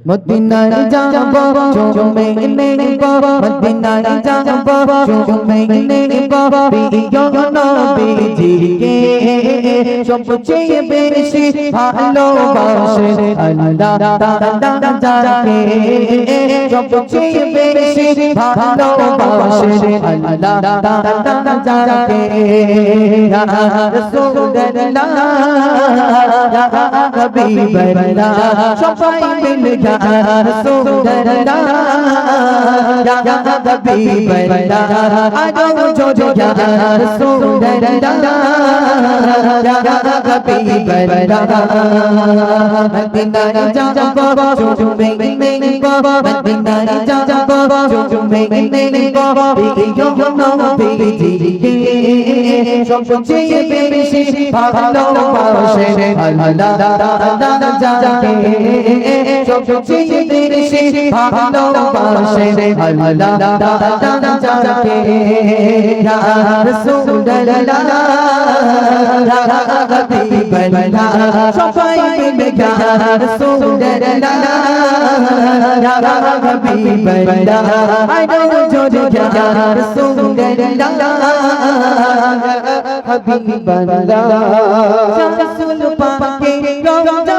মদিনায় যাব চুমে নেব মদিনায় যাব চুমে নেব প্রিয় নবীজিকে সবচেয়ে বেশি ভালোবাসে আল্লাহ তাআলা যাকে সবচেয়ে বেশি ভালোবাসে আল্লাহ তাআলা যাকে ইয়া রাসূলুল্লাহ, ইয়া হাবিবাল্লাহ, সবাই মিলে সবচেয়ে বেশি ভালোবাসে আল্লাহ তাআলা যাকে সবচেয়ে বেশি ভালোবাসে আল্লাহ তাআলা যাকে ইয়া রাসূলুল্লাহ হাবিবাল্লাহ সবাই মিলে ইয়া রাসূলুল্লাহ হাবিবাল্লাহ আই নো জোরে ইয়া রাসূলুল্লাহ হাবিবাল্লাহ রাসূল পাকে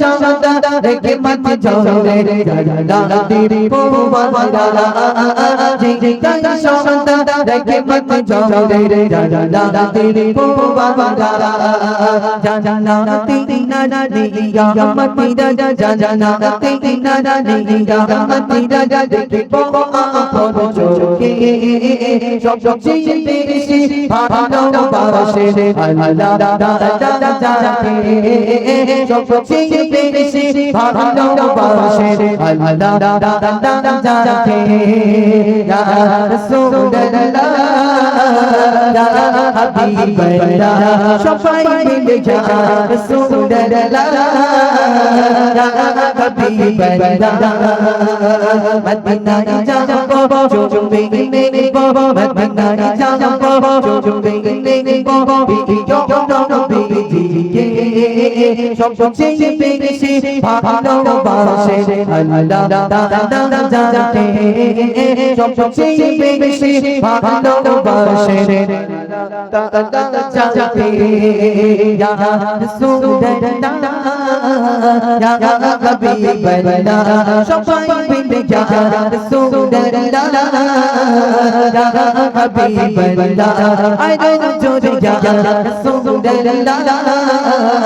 শান্তা রেখে মত ঝরে রেখে মত ঝরে জানা তেরি মুবারক জানা তেরি চোখে জানা যে যে তং শান্তা রেখে মত ঝরে জানা তেরি ফোবারা যে যে তং শান্তা রেখে মত ঝরে জানা তেরি ফোবারা জানা তেরি না দিয়া মতি রাজা জানা তেরি না দিয়া মতি রাজা দেখে আপন চোখে সবচেয়ে বেশি ভালোবাসে আল্লাহ তাআলা যাকে সবচেয়ে বেশি ভালোবাসে আল্লাহ হাবিবাল্লাহ সবাই মিলে ইয়া রাসূলুল্লাহ হাবিবাল্লাহ মদিনায় যাব চুমে নেব মদিনায় যাব চুমে নেব প্রিয় নবীজিকে সবচেয়ে বেশি ভালোবাসে। আল্লাহ তাআলা যাকে সবচেয়ে বেশি ভালোবাসে। তাআলা যাকে ইয়া রাসূলুল্লাহ ইয়া হাবিবাল্লাহ সবাই মিলে ইয়া রাসূলুল্লাহ ইয়া হাবিবাল্লাহ নো জোরে ইয়া রাসূলুল্লাহ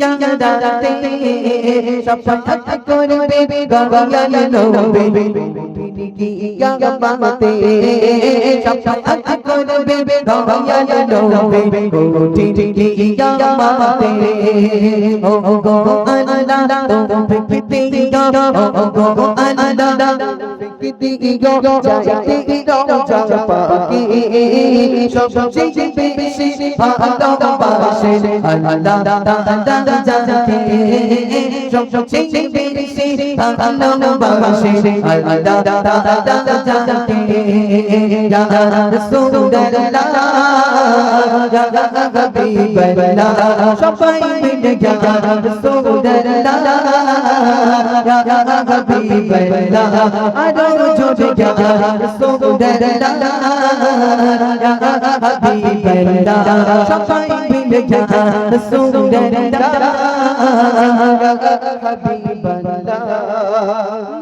জানাতে সফায়াত করবে দয়াল নবীর কিয়ামতে সফায়াত করবে দয়াল নবীর ওঠি কিয়ামতে ও গো আল্লাহ তুমি দিগো ও গো আল্লাহ তুমি দিগো চাইতে রওজা পাকি সবচেয়ে বেশি ভালোবাসে আল্লাহ তাআলা যাকে সবচেয়ে বেশি ভালোবাসে আল্লাহ তাআলা যাকে ইয়া রাসূলুল্লাহ ইয়া হাবিবাল্লাহ সবাই মিলে ইয়া রাসূলুল্লাহ ইয়া হাবিবাল্লাহ আরও জোরে ইয়া রাসূলুল্লাহ ইয়া হাবিবাল্লাহ সবাই মিলে ইয়া রাসূলুল্লাহ ইয়া হাবিবাল্লাহ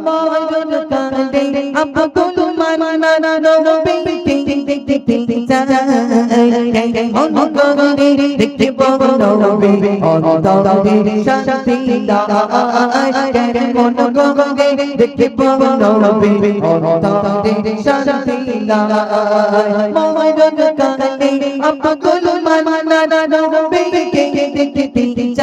মায়ুন কাঁদে আব্দুল মান্নান নবী চাই মন করে দেখতে নবী অন্তরে শান্তি লায় মন করে দেখতে নবী অন্তরে শান্তি লায় ময়ূর কানে আব্দুল মান্না নবী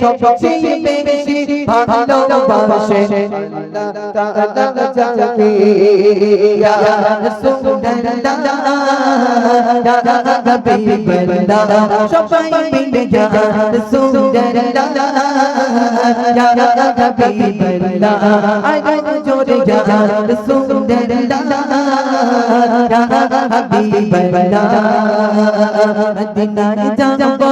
সবচেয়ে বেশি ভালোবাসে সবাই মিলে সুন্দর জোরে সুন্দর হাবিবল্লা দিনারি জানা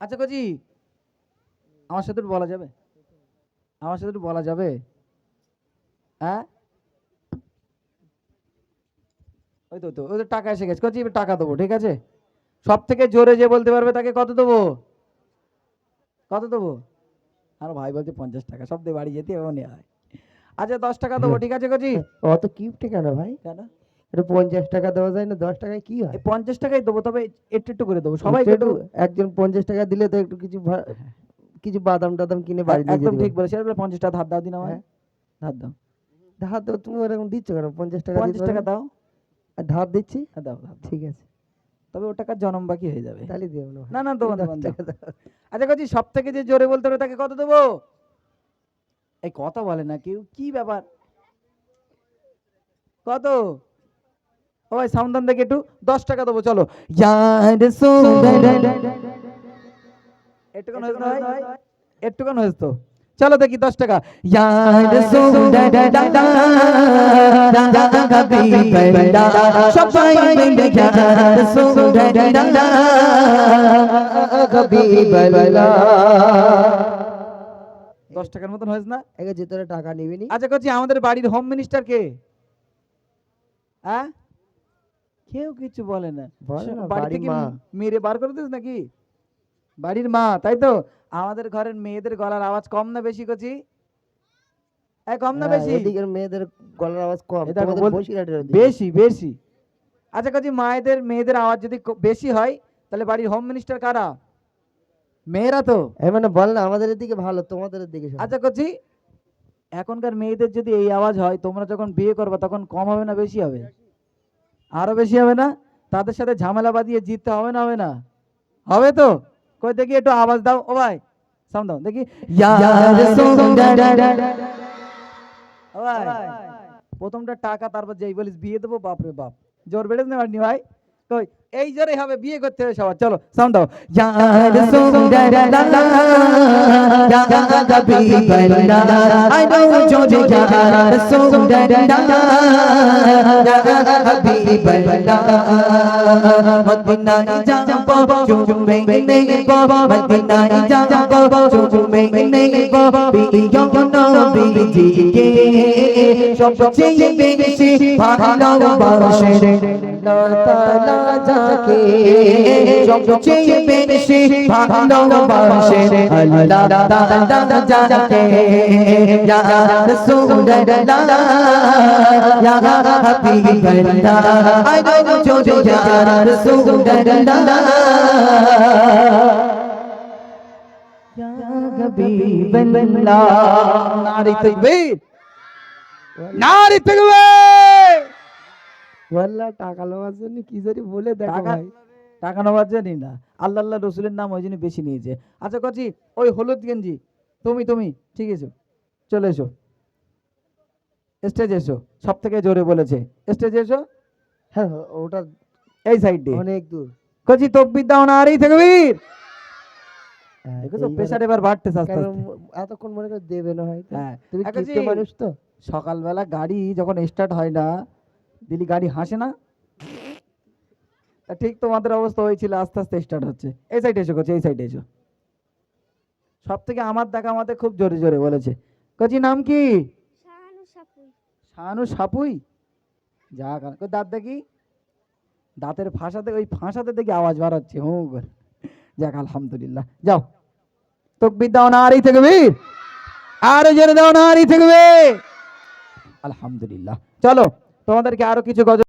আচ্ছা কজি আমার সাথে বলা যাবে আমার সাথে বলা যাবে ওই তো তো টাকা এসে গেছে কচি টাকা দেবো ঠিক আছে সব থেকে জোরে যে বলতে পারবে তাকে কত দেবো কত দেবো আর ভাই বলছে পঞ্চাশ টাকা সব দিয়ে বাড়ি যেতে এমনই হয় আচ্ছা দশ টাকা দেবো ঠিক আছে কচি? অত কিপটে কেন ভাই? কেন? এটা পঞ্চাশ টাকা দেওয়া যায় না দশ টাকায় কি হয়? এই পঞ্চাশ টাকাই দেবো তবে একটু একটু করে দেবো সবাই একটু একজন পঞ্চাশ টাকা দিলে তো একটু কিছু কিছু বাদাম টাদাম কিনে বাড়ি একদম ঠিক বলেছি এবার পঞ্চাশ টাকা ধার দাও দিন আমার হ্যাঁ। ধার দাও। ধার তো তুমি ওরকম দিচ্ছ কেন? পঞ্চাশ টাকা পঞ্চাশ টাকা দাও। আর ধার দিচ্ছি? হ্যাঁ, দাও দাও ঠিক আছে। তবে ও টাকার জনম বাকি হয়ে যাবে। তাহলে দিও না। না দেবো টাকা দাও। আচ্ছা সব থেকে যে জোরে বলতে হবে তাকে কত দেবো? এই কথা বলে না কেউ, কি ব্যাপার? কত? ও ভাই সাউন্ড দেখে একটু, দশ টাকা দেবো, চলো। একটুখানি হয়েছে তো। চলো দেখি, দশ টাকা। সবাই দশ টাকার মতন হয়েছে না? একে যেতরে টাকা নিবি নি। আচ্ছা করছি আমাদের বাড়ির হোম মিনিস্টার কে? হ্যাঁ? কেউ কিছু বলে না। বাড়ি থেকে মেরে বার করে দিস নাকি? বাড়ির মা তাই তো? আমাদের ঘরের মেয়েদের গলার আওয়াজ কম না বেশি করছি কম না হ্যাঁ, বেশি? এদিকের মেয়েদের গলার আওয়াজ কম। বেশি বেশি। আচ্ছা কাজী মায়েদের মেয়েদের আওয়াজ যদি বেশি হয় তাহলে বাড়ির হোম মিনিস্টার কারা? মেয়েরা তো? মানে বল না আমাদের এদিকে ভালো তোমাদের এদিকে আচ্ছা করছি এখনকার মেয়েদের যদি এই আওয়াজ হয় তোমরা যখন বিয়ে করবে তখন কম হবে না বেশি হবে? আরও বেশি হবে না? তাদের সাথে ঝামেলা বাঁধিয়ে জিততে হবে না হবে না? হবে তো? কই দেখি একটু আওয়াজ দাও। ও ভাই সাউন্ড দাও। দেখি প্রথমটা টাকা তারপর যেই বলিস বিয়ে দেবো বাপরে বাপ। জোর বেড়ে না ভাই? কই এই জোরে হবে বিয়ে করতে হবে সবার চলো সাউন্ড দাও ইয়া ইয়া আই ডোন্ট জোরে ইয়া রাসূলুল্লাহ ইয়া হাবিবাল্লাহ মদিনায় যাব চুমে নেব মদিনায় যাব চুমে নেব বিয়ো নবীজিকে সবচেয়ে বেশি ভালোবাসে আল্লাহ তাআলা যাকে সবচেয়ে বেশি ভালোবাসে আল্লাহ তাআলা যাকে ইয়া রাসূলুল্লাহ ইয়া হাবিবাল্লাহ আই গো জোরে ইয়া রাসূলুল্লাহ নারী তাকবীর। নারী থাকবে টাকা জন্য কি জানি বলে দেখো টাকা ভাই। টাকা নেওয়ার জানি না আল্লাহ আল্লাহ রসুলের নাম ওই জন্য বেশি নিয়েছে। আচ্ছা কচি ওই হলুদ গেঞ্জি তুমি তুমি ঠিক আছে চলে এসো। স্টেজে এসো সব থেকে জোরে বলেছে। স্টেজে এসো। হ্যাঁ ওটা এই সাইড দিয়ে। অনেক দূর। কচি তকবির দাও না আরই থাকবির হ্যাঁ, প্রেশার এবার বাড়তেছে আস্তে এতক্ষণ মনে করে দেবে না হয়তো হ্যাঁ। তুমি মানুষ তো। সকালবেলা গাড়ি যখন স্টার্ট হয় না দিলি গাড়ি হাসে না? ঠিক তোমাদের অবস্থা হয়েছিল আস্তে আস্তে স্টার্ট হচ্ছে। এই সাইডে এসো কচি এই সাইডে এসো। সব থেকে আমার দেখা আমাদের খুব জোরে জোরে বলেছে। কচি নাম কি? শাহানু সাপুই। যা দাঁত দেখি? দাঁতের ফাঁসাতে ওই ফাঁসাতে দেখি আওয়াজ বার হচ্ছে হু করে। যাক আলহামদুলিল্লাহ। যাও। তকবির দাও না আরই থাকবে আরও জোরে দাও না আরই থাকবে আলহামদুলিল্লাহ। চলো। তোমাদেরকে আরও কিছু গজল